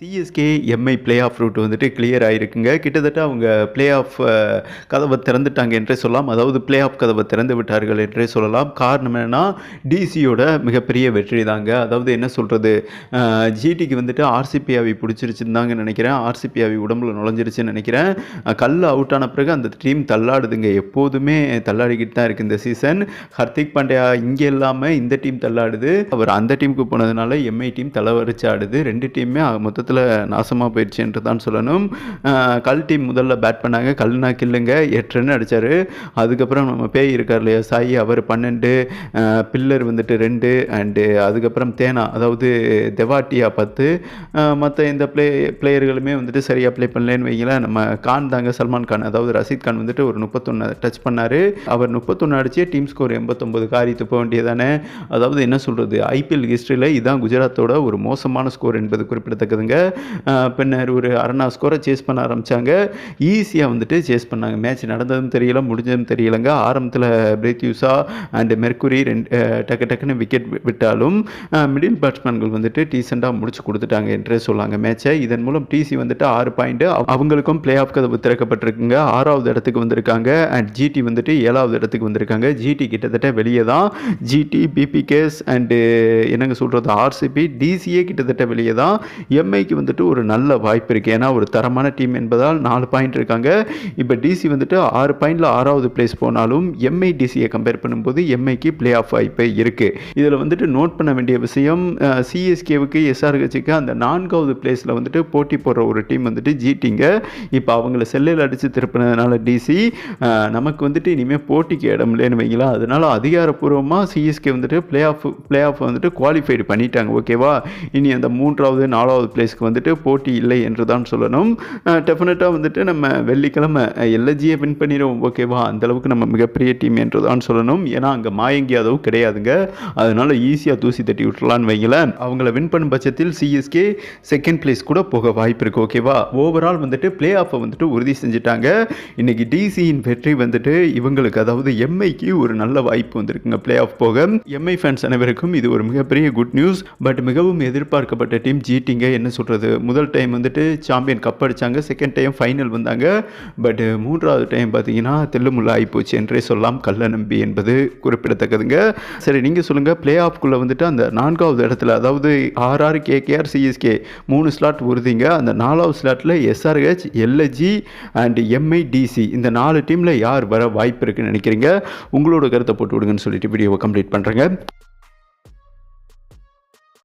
CSK MI playoff route வந்துட்டு clear ஆகிருக்குங்க கிட்டத்தட்ட அவங்க பிளே ஆஃப் கதவை திறந்துட்டாங்க என்றே சொல்லலாம். அதாவது பிளே ஆஃப் கதவை திறந்து விட்டார்கள் என்றே சொல்லலாம். காரணம் என்னென்னா டிசியோட மிகப்பெரிய வெற்றி தாங்க அதாவது என்ன சொல்கிறது ஜிடிக்கு வந்துட்டு ஆர்சிபிஐவி பிடிச்சிருச்சுன்னு தாங்க நினைக்கிறேன். ஆர்சிபிஐவி உடம்புல நுழைஞ்சிருச்சுன்னு நினைக்கிறேன். கல் அவுட் ஆன பிறகு அந்த டீம் தள்ளாடுதுங்க. எப்போதுமே தள்ளாடிக்கிட்டு தான் இருக்குது இந்த சீசன் ஹர்திக் பாண்டியா இங்கே இல்லாமல் இந்த டீம் தள்ளாடுது. அவர் அந்த டீமுக்கு போனதுனால எம்ஐ டீம் தலைவரிச்சு ஆடுது ரெண்டு டீமுமே மொத்தத்தில் நாசமாக போயிடுச்சு என்று தான் சொல்லணும். கல் டீம் முதல்ல பேட் பண்ணாங்க. கல்னா கில்லுங்க. எட்டு ரன் அடித்தார் அதுக்கப்புறம் நம்ம பேய் இருக்கார் இல்லையா சாய் அவர் பன்னெண்டு பில்லர் வந்துட்டு ரெண்டு அண்டு அதுக்கப்புறம் தேனா அதாவது தெவாட்டியா பத்து. மற்ற இந்த பிளே பிளேயர்களுமே வந்துட்டு சரியாக ப்ளே பண்ணலன்னு வைங்களேன். நம்ம கான் தாங்க சல்மான் கான் அதாவது ரஷீத் கான் வந்துட்டு ஒரு முப்பத்தொன்று டச் பண்ணார். அவர் முப்பத்தொன்று அடிச்சு டீம் ஸ்கோர் எண்பத்தொம்பது காரி துப்ப வேண்டியதானே. அதாவது என்ன சொல்கிறது ஐபிஎல் ஹிஸ்ட்ரியில் இதான் குஜராத்தோட ஒரு மோசமான ஸ்கோர் என்பது குறிப்பிடத்தக்கதுங்க. பின்னர் ஒரு அரணா ஸ்கோரை சேஸ் பண்ண ஆரம்பித்தாங்க ஈஸியாக வந்துட்டு சேஸ் பண்ணாங்க. மேட்ச் நடந்ததும் தெரியல முடிஞ்சதும் தெரியலங்க. ஆரம்பத்தில் பிரேத்யூசா அண்ட் மெர்குரி ரெண்டு டக்கு டக்குன்னு விக்கெட் விட்டாலும் மிடில் பேட்ஸ்மேன்கள் வந்துட்டு டீசெண்டாக முடிச்சு கொடுத்துட்டாங்க என்றே சொல்லாங்க மேட்சை இதன் மூலம் டிசி வந்துட்டு ஆறு பாயிண்ட் அவங்களுக்கும் பிளே ஆஃப் கதவு திறக்கப்பட்டிருக்குங்க. ஆறாவது இடத்துக்கு வந்திருக்காங்க. அண்ட் ஜிடி வந்துட்டு ஏழாவது இடத்துக்கு வந்திருக்காங்க. ஜிடி கிட்டத்தட்ட வெளியே தான். ஜிடி பிபிகேஸ் அண்டு என்னங்க சொல்கிறது ஆர்சிபி டிசியே கிட்டத்தட்ட வெளியே தான். எம்ஐ மும்பைக்கு வந்துட்டு ஒரு நல்ல வாய்ப்பு இருக்குது ஏன்னா ஒரு தரமான டீம் என்பதால் நாலு பாயிண்ட் இருக்காங்க. இப்போ டிசி வந்துட்டு ஆறு பாயிண்டில் ஆறாவது பிளேஸ் போனாலும் எம்ஐ டிசியை கம்பேர் பண்ணும்போது எம்ஐக்கு பிளே ஆஃப் வாய்ப்பு இருக்குது இதில் வந்துட்டு நோட் பண்ண வேண்டிய விஷயம் சிஎஸ்கேவுக்கு எஸ்ஆர்ஹெச்சுக்கு அந்த நான்காவது பிளேஸில் வந்துட்டு போட்டி போடுற ஒரு டீம் வந்துட்டு ஜிடிங்க இப்போ அவங்கள செல்லில் அடித்து திருப்பினதுனால டிசி நமக்கு வந்துட்டு இனிமேல் போட்டிக்கு இடம் இல்லைன்னு வைங்களா அதனால அதிகாரப்பூர்வமாக சிஎஸ்கே வந்துட்டு பிளே ஆஃப் பிளே ஆஃப் வந்துட்டு குவாலிஃபைடு பண்ணிட்டாங்க. ஓகேவா இனி அந்த மூன்றாவது நாலாவது பிளேஸ் பிளேஸ்க்கு வந்துட்டு போட்டி இல்லை என்று தான் சொல்லணும். டெஃபினட்டாக வந்துட்டு நம்ம வெள்ளிக்கிழமை எல்எஜியை வின் பண்ணிடுவோம் ஓகேவா அந்த அளவுக்கு நம்ம மிகப்பெரிய டீம் என்று தான் சொல்லணும். ஏன்னா அங்கே மாயங்கி யாதவ் கிடையாதுங்க. அதனால ஈஸியாக தூசி தட்டி விட்டுலான்னு வைங்களேன் அவங்கள வின் பண்ணும் பட்சத்தில் சிஎஸ்கே செகண்ட் பிளேஸ் கூட போக வாய்ப்பு இருக்கு ஓகேவா ஓவரால் வந்துட்டு பிளே ஆஃபை வந்துட்டு உறுதி செஞ்சுட்டாங்க. இன்னைக்கு டிசியின் வெற்றி வந்துட்டு இவங்களுக்கு அதாவது எம்ஐக்கு ஒரு நல்ல வாய்ப்பு வந்திருக்குங்க பிளே ஆஃப் போக எம்ஐ ஃபேன்ஸ் அனைவருக்கும் இது ஒரு மிகப்பெரிய குட் நியூஸ் பட் மிகவும் எதிர்பார்க்கப்பட்ட டீம் ஜிடிங்க என்ன சொல்கிறது முதல் டைம் வந்துட்டு சாம்பியன் கப் அடிச்சாங்க. செகண்ட் டைம் ஃபைனல் வந்தாங்க. பட் மூன்றாவது டைம் பார்த்தீங்கன்னா தெல்லுமுல்லா ஆகிப்போச்சு என்றே சொல்லலாம். கள்ள நம்பி என்பது குறிப்பிடத்தக்கதுங்க. சரி நீங்கள் சொல்லுங்கள் பிளே ஆஃப்குள்ளே வந்துட்டு அந்த நான்காவது இடத்துல அதாவது ஆர்ஆர் கேகேஆர் சிஎஸ்கே மூணு ஸ்லாட் உறுதிங்க. அந்த நாலாவது ஸ்லாட்டில் எஸ்ஆர்ஹெச் எல்எஜி அண்ட் எம்ஐடிசி இந்த நாலு டீமில் யார் வர வாய்ப்பு இருக்குன்னு நினைக்கிறீங்க? உங்களோட கருத்தை போட்டு விடுங்கன்னு சொல்லிட்டு வீடியோவை கம்ப்ளீட் பண்ணுறேங்க